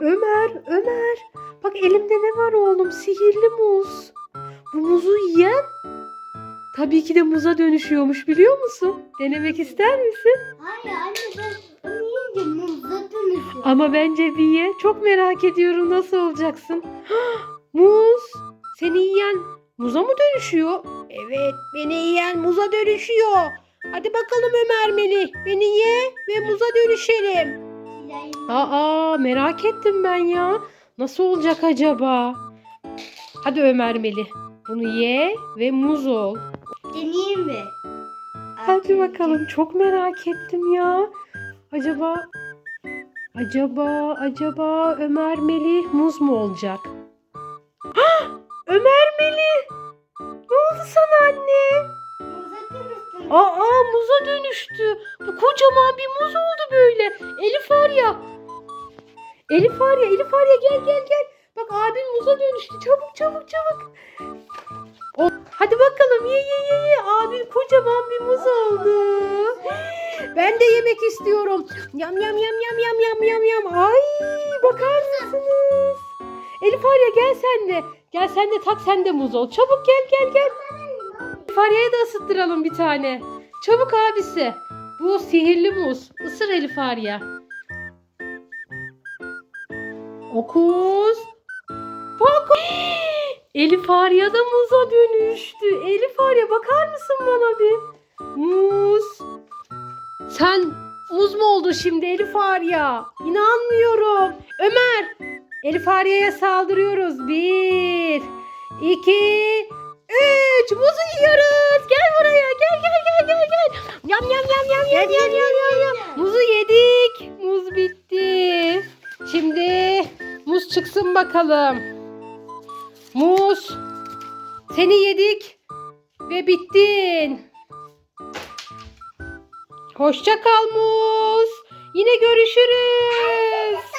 Ömer, Ömer. Bak elimde ne var oğlum? Sihirli muz. Bu muzu yiyen tabii ki de muza dönüşüyormuş biliyor musun? Denemek ister misin? Hayır anne ben onu yiyince muza dönüşüyor. Ama bence bir ye. Çok merak ediyorum nasıl olacaksın. Muz. Seni yiyen muza mı dönüşüyor? Evet, beni yiyen muza dönüşüyor. Hadi bakalım Ömer Melih. Beni ye ve muza dönüşelim. Aa merak ettim ben ya. Nasıl olacak acaba? Hadi Ömer Melih. Bunu ye ve muz ol. Deneyeyim mi? Hadi bakalım çok merak ettim ya. Acaba acaba acaba Ömer Melih muz mu olacak? Hah! Ömer Melih! Ne oldu sana anne? Aa muza dönüştü. Bu kocaman bir muz oldu böyle. Elif Arya. Elif Arya, Elif Arya gel gel gel. Bak abin muza dönüştü. Çabuk çabuk çabuk. O, hadi bakalım ye ye ye ye. Abin kocaman bir muz oldu. Ben de yemek istiyorum. Yam yam yam yam yam yam yam yam. Ay bakar mısınız? Elif Arya gel sen de. Gel sen de tak sen de muz ol. Çabuk gel gel gel. Elif Arya'ya da ısıttıralım bir tane. Çabuk abisi. Bu sihirli muz. Isır Elif Arya. Okuz. Fokus. Elif Arya da muza dönüştü. Elif Arya bakar mısın bana bir? Muz. Sen muz mu oldun şimdi Elif Arya? İnanmıyorum. Ömer. Elif Arya'ya saldırıyoruz. Bir, iki, üç. Muzu yiyoruz. Gel buraya. Gel gel gel gel gel. Yam yam yam yam yam yam yam yam yam. Muzu yedik. Muz bitti. Şimdi muz çıksın bakalım. Muz. Seni yedik ve bittin. Hoşça kal Muz. Yine görüşürüz.